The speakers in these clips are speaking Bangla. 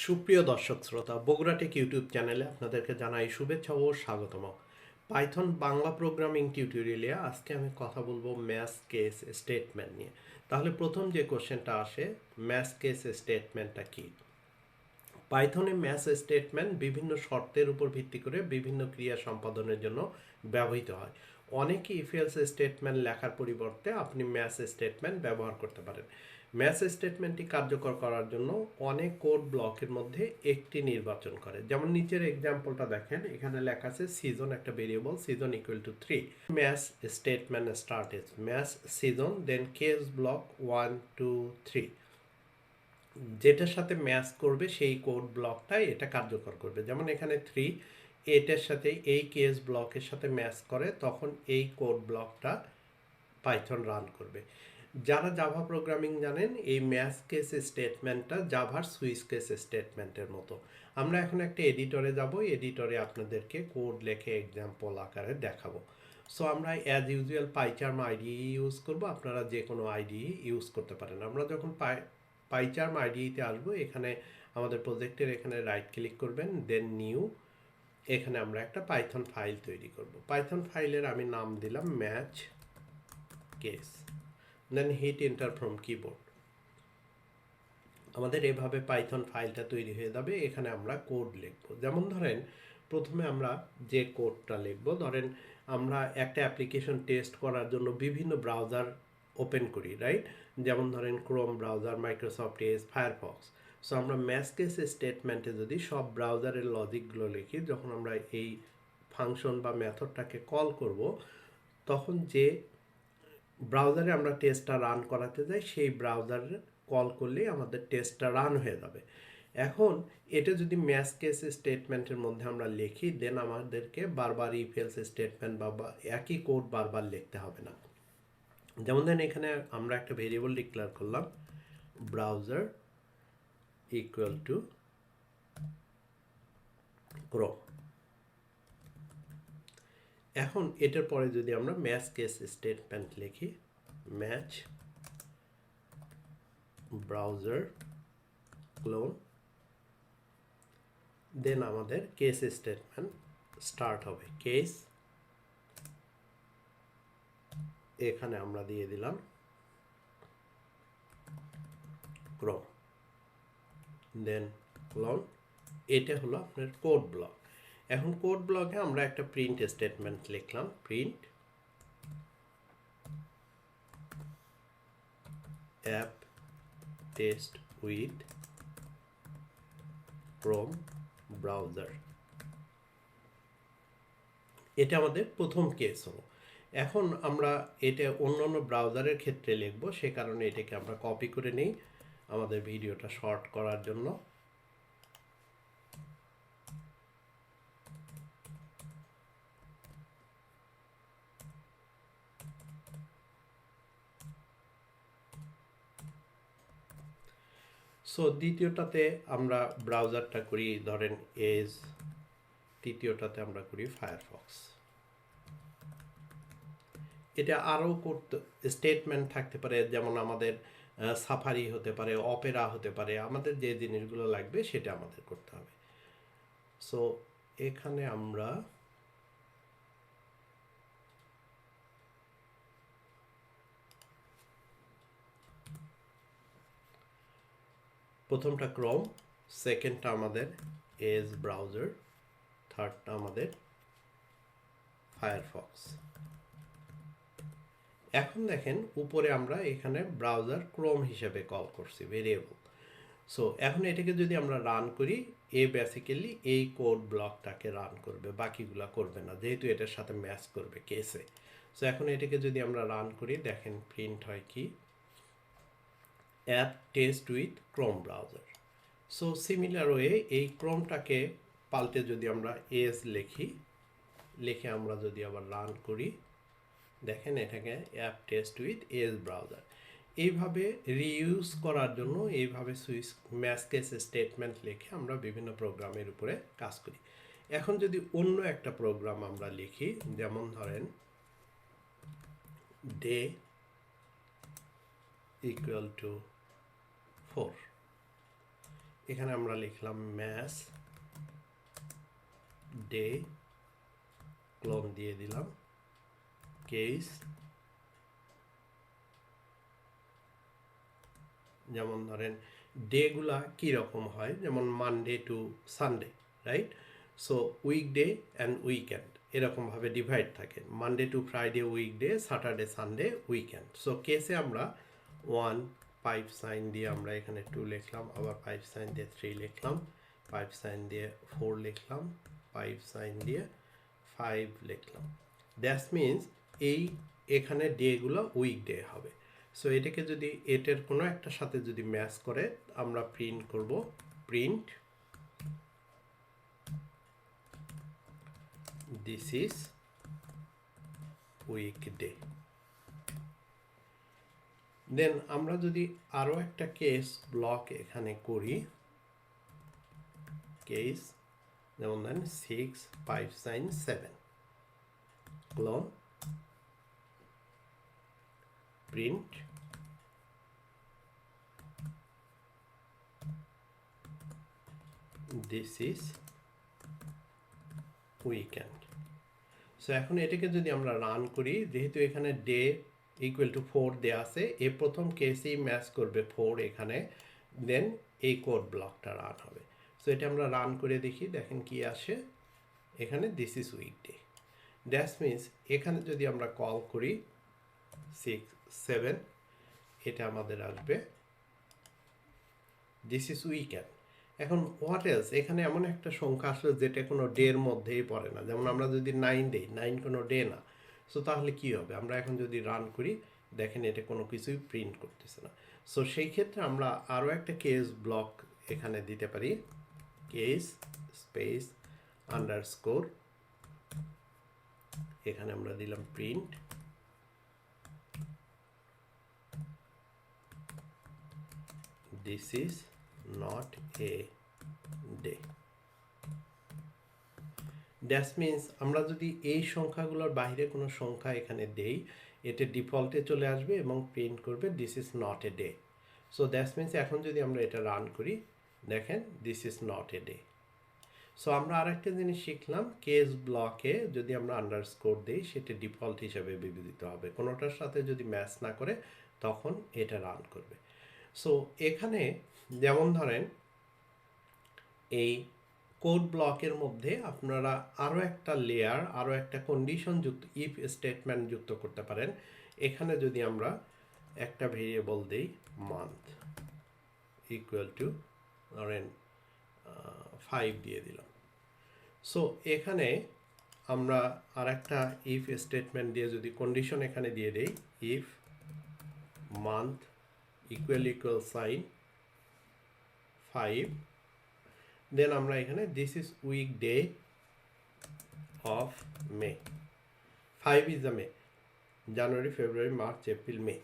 সুপ্রিয় দর্শক শ্রোতা বগুড়াটেক ইউটিউব চ্যানেলে আপনাদেরকে জানাই শুভেচ্ছা ও স্বাগতম। পাইথন বাংলা প্রোগ্রামিং টিউটোরিয়ালে আজকে আমি কথা বলব ম্যাথ কেস স্টেটমেন্ট নিয়ে। তাহলে প্রথম যে কোশ্চেনটা আসে ম্যাথ কেস স্টেটমেন্টটা কি? পাইথনে ম্যাথ স্টেটমেন্ট বিভিন্ন শর্তের উপর ভিত্তি করে বিভিন্ন ক্রিয়া সম্পাদনের জন্য ব্যবহৃত হয়। অনেকে ইফেলস স্টেটমেন্ট লেখার পরিবর্তে আপনি ম্যাথ স্টেটমেন্ট ব্যবহার করতে পারেন। ম্যাথ স্টেটমেন্টটি কার্যকর করার জন্য অনেক কোড ব্লকের মধ্যে একটি নির্বাচন করে। যেমন নিচের এক্সাম্পলটা দেখেন, এখানে লেখা আছে সিজন একটা variable season equal to three math statement start is math season then case block one two three যেটার সাথে ম্যাচ করবে সেই কোড ব্লকটাই এটা কার্যকর করবে। যেমন এখানে থ্রি এটার সাথে এই কেস ব্লকের সাথে ম্যাচ করে, তখন এই কোড ব্লকটা পাইথন রান করবে। যারা জাভা প্রোগ্রামিং জানেন, এই ম্যাথ কেস স্টেটমেন্টটা জাভার সুইচ কেস স্টেটমেন্টের মতো। আমরা এখন একটা এডিটরে যাব এডিটরে আপনাদেরকে কোড লেখে এক্সাম্পল আকারে দেখাবো। সো আমরা as usual PyCharm ID use করব, আপনারা যে কোনো আইডি ইউজ করতে পারেন। আমরা যখন পাই পাইচার্ম আইডিতে আসব, এখানে আমাদের প্রজেক্টের এখানে রাইট ক্লিক করবেন দেন নিউ এখানে আমরা একটা পাইথন ফাইল তৈরি করব। পাইথন ফাইলের আমি নাম দিলাম match case then hit enter from keyboard আমাদের এভাবে পাইথন ফাইলটা তৈরি হয়ে যাবে। এখানে আমরা কোড লিখব। যেমন ধরেন, প্রথমে আমরা যে কোডটা লিখব, ধরেন আমরা একটা অ্যাপ্লিকেশন টেস্ট করার জন্য বিভিন্ন ব্রাউজার ওপেন করি রাইট যেমন ধরেন ক্রোম ব্রাউজার মাইক্রোসফট এস ফায়ারফক্স সো আমরা ম্যাসকেস স্টেটমেন্টে যদি সব ব্রাউজারের লজিকগুলো লিখি, যখন আমরা এই ফাংশন বা মেথডটাকে কল করব, তখন যে ব্রাউজারে আমরা টেস্টটা রান করাতে যাই, সেই ব্রাউজার কল করলেই আমাদের টেস্টটা রান হয়ে যাবে। এখন এটা যদি ম্যাচ কেস স্টেটমেন্টের মধ্যে আমরা লিখি দেন আমাদেরকে বারবার ইফেলস স্টেটমেন্ট বা একই কোড বারবার লিখতে হবে না। যেমন ধরেন এখানে আমরা একটা ভেরিয়েবল ডিক্লেয়ার করলাম ব্রাউজার ইকুয়াল টু ক্রোম এখন এটার পরে যদি আমরা ম্যাচ কেস স্টেটমেন্ট লিখি ম্যাচ ব্রাউজার ক্লোন দেন আমাদের কেস স্টেটমেন্ট স্টার্ট হবে। কেস এখানে আমরা দিয়ে দিলাম ক্রোম দেন ক্লোন এটা হলো আপনার কোড ব্লক এখন কোড ব্লকে আমরা একটা প্রিন্ট স্টেটমেন্ট লিখলাম print app test with Chrome browser এটা আমাদের প্রথম কেস হলো। এখন আমরা এটা অন্য অন্য ব্রাউজারের ক্ষেত্রে লিখব, সে কারণে এটাকে আমরা কপি করে নিই আমাদের ভিডিওটা শর্ট করার জন্য। সো দ্বিতীয়টাতে আমরা ব্রাউজারটা করি, ধরেন এজ তৃতীয়টাতে আমরা করি ফায়ারফক্স এটা আরও করতে স্টেটমেন্ট থাকতে পারে, যেমন আমাদের সাফারি হতে পারে অপেরা হতে পারে, আমাদের যে জিনিসগুলো লাগবে সেটা আমাদের করতে হবে। সো এখানে আমরা প্রথমটা ক্রোম সেকেন্ডটা আমাদের এজ ব্রাউজার থার্ডটা আমাদের ফায়ারফক্স এখন দেখেন উপরে আমরা এখানে ব্রাউজার ক্রোম হিসেবে কল করছি ভেরিয়েবল সো এখন এটাকে যদি আমরা রান করি, এ বেসিক্যালি এই কোড ব্লকটাকে রান করবে, বাকিগুলো করবে না, যেহেতু এটার সাথে ম্যাচ করবে কেসে সো এখন এটাকে যদি আমরা রান করি, দেখেন প্রিন্ট হয় কি? App test with Chrome browser so similar way এই ক্রোমটাকে পাল্টে যদি আমরা এস লিখি, লিখে আমরা যদি আবার রান করি, দেখেন এটাকে app test with S browser এইভাবে রিইউজ করার জন্য এইভাবে সুইচ ম্যাচ কেস স্টেটমেন্ট লিখে আমরা বিভিন্ন প্রোগ্রামের উপরে কাজ করি। এখন যদি অন্য একটা প্রোগ্রাম আমরা লিখি, যেমন ধরেন ডে ইকুয়াল টু ফোর এখানে আমরা লিখলাম ম্যাস ডে ক্লোন দিয়ে দিলাম কেস যেমন ধরেন ডেগুলা কীরকম হয়? যেমন Monday to Sunday right so weekday and weekend এরকমভাবে ডিভাইড থাকে। Monday to Friday weekday Saturday Sunday weekend so কেসে আমরা ওয়ান পাইপ সাইন দিয়ে আমরা এখানে টু লিখলাম, আবার পাইপ সাইন দিয়ে থ্রি লিখলাম পাইপ সাইন দিয়ে ফোর লিখলাম পাইপ সাইন দিয়ে ফাইভ লিখলাম। দ্যাটস মিনস এই এখানে ডেগুলো উইক ডে হবে। সো এটাকে যদি এটার কোনো একটা সাথে যদি ম্যাচ করে, আমরা প্রিন্ট করব print this is weekday then আমরা যদি আরও একটা কেস ব্লক এখানে করি কেস যেমন ধরেন six five sign seven colon print this is weekend so এখন এটাকে যদি আমরা রান করি, যেহেতু এখানে ডে ইকুয়াল টু ফোর দেওয়া আছে। এ প্রথম কেসেই ম্যাচ করবে ফোর এখানে। দেন এই কোড ব্লকটা রান হবে। সো এটা আমরা রান করে দেখি, দেখেন কি আসে। এখানে this is weekday that's means এখানে যদি আমরা কল করি সিক্স সেভেন এটা আমাদের আসবে। দিস ইজ উইকেন্ড এখন হোয়াট এলস এখানে এমন একটা সংখ্যা আসলে যেটা কোনো ডের মধ্যেই পড়ে না। যেমন আমরা যদি নাইন দেই নাইন কোনো ডে না। সো তাহলে কি হবে? আমরা এখন যদি রান করি, দেখেন এটা কোনো কিছুই প্রিন্ট করতেছে না। সো সেই ক্ষেত্রে আমরা আরও একটা কেস ব্লক এখানে দিতে পারি। কেস স্পেস আন্ডারস্কোর এখানে আমরা দিলাম print this is not a day that means আমরা যদি এই সংখ্যাগুলোর বাইরে কোনো সংখ্যা এখানে দেই এটা ডিফল্টে চলে আসবে এবং প্রিন্ট করবে this is not a day so that means এখন যদি আমরা এটা রান করি, দেখেন this is not a day so আমরা আরেকটা জিনিস শিখলাম কেস ব্লকে যদি আমরা আন্ডারস্কোর দিই, সেটা ডিফল্ট হিসাবে বিবেচিত হবে। কোনোটার সাথে যদি ম্যাচ না করে, তখন এটা রান করবে। সো এখানে যেমন ধরেন, এই কোড ব্লকের মধ্যে আপনারা আরও একটা লেয়ার আরও একটা কন্ডিশন যুক্ত ইফ স্টেটমেন্ট যুক্ত করতে পারেন। এখানে যদি আমরা একটা ভেরিয়েবল দিই মান্থ ইকুয়াল টু ধরেন ফাইভ দিয়ে দিলাম। সো এখানে আমরা আর একটা ইফ স্টেটমেন্ট দিয়ে যদি কন্ডিশন এখানে দিয়ে দেই if month equal equal sign five then আমরা এখানে this is weekday of May five is the May January February March April May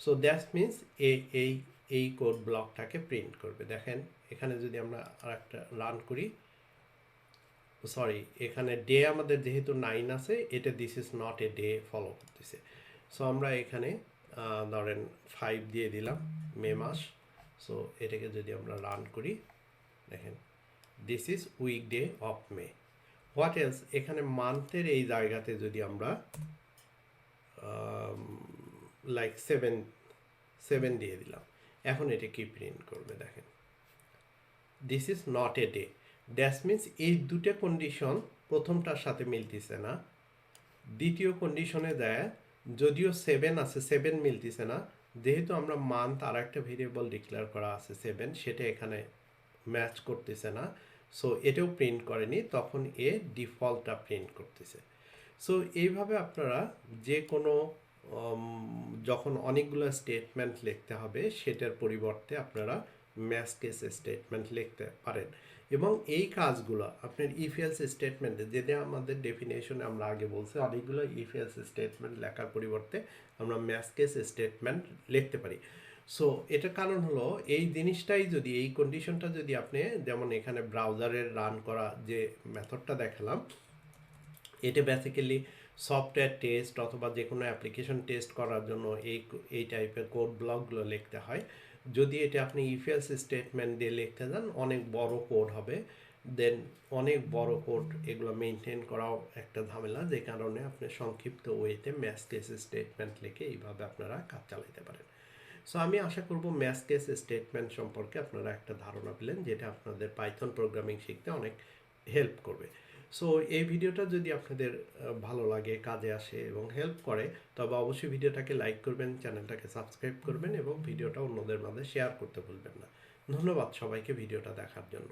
so that means এ এই এই কোড ব্লকটাকে প্রিন্ট করবে। দেখেন, এখানে যদি আমরা আর একটা রান করি সরি এখানে ডে আমাদের যেহেতু নাইন আছে, এটা this is not a day follow করতেছে। সো আমরা এখানে ধরেন ফাইভ দিয়ে দিলাম মে মাস। সো এটাকে যদি আমরা রান করি, দেখেন this is weekday of May what else এখানে মান্থের এই জায়গাতে যদি আমরা লাইক সেভেন সেভেন দিয়ে দিলাম। এখন এটা কি প্রিন্ট করবে দেখেন। This is not a day that means এই দুটো কন্ডিশন প্রথমটার সাথে মিলতেছে না। দ্বিতীয় কন্ডিশনে দেয়, যদিও সেভেন আছে সেভেন মিলতেছে না। যেহেতু আমরা মান্থ আর একটা ভেরিয়েবল ডিক্লেয়ার করা আছে সেভেন সেটা এখানে ম্যাচ করতেছে না। সো এটাও প্রিন্ট করেনি, তখন এ ডিফল্টটা প্রিন্ট করতেছে। সো এইভাবে আপনারা যে কোনো যখন অনেকগুলো স্টেটমেন্ট লিখতে হবে, সেটার পরিবর্তে আপনারা ম্যাচ কেস স্টেটমেন্ট লিখতে পারেন। এবং এই কাজগুলো, আপনার ইফএলস স্টেটমেন্টে যেটা আমাদের ডেফিনেশনে আমরা আগে বলছি, অনেকগুলো ইফএলস স্টেটমেন্ট লেখার পরিবর্তে আমরা ম্যাচ কেস স্টেটমেন্ট লিখতে পারি। সো এটার কারণ হলো এই জিনিসটাই যদি, এই কন্ডিশনটা যদি আপনি, যেমন এখানে ব্রাউজারের রান করা যে মেথডটা দেখালাম, এটা বেসিক্যালি সফটওয়্যার টেস্ট অথবা যে কোনো অ্যাপ্লিকেশন টেস্ট করার জন্য এই এই টাইপের কোড ব্লকগুলো লিখতে হয়। যদি এটা আপনি ইফেলস স্টেটমেন্ট দিয়ে লিখতে যান, অনেক বড় কোড হবে। দেন অনেক বড় কোড এগুলো মেনটেন করাও একটা ঝামেলা, যে কারণে আপনি সংক্ষিপ্ত ওয়েতে ম্যাথ কেস স্টেটমেন্ট লিখে এইভাবে আপনারা কাজ চালাইতে পারেন। সো আমি আশা করব ম্যাথ কেস স্টেটমেন্ট সম্পর্কে আপনারা একটা ধারণা পেলেন, যেটা আপনাদের পাইথন প্রোগ্রামিং শিখতে অনেক হেল্প করবে। সো এই ভিডিওটা যদি আপনাদের ভালো লাগে, কাজে আসে এবং হেল্প করে, তবে অবশ্যই ভিডিওটাকে লাইক করবেন, চ্যানেলটাকে সাবস্ক্রাইব করবেন এবং ভিডিওটা অন্যদের মাঝে শেয়ার করতে ভুলবেন না। ধন্যবাদ সবাইকে ভিডিওটা দেখার জন্য।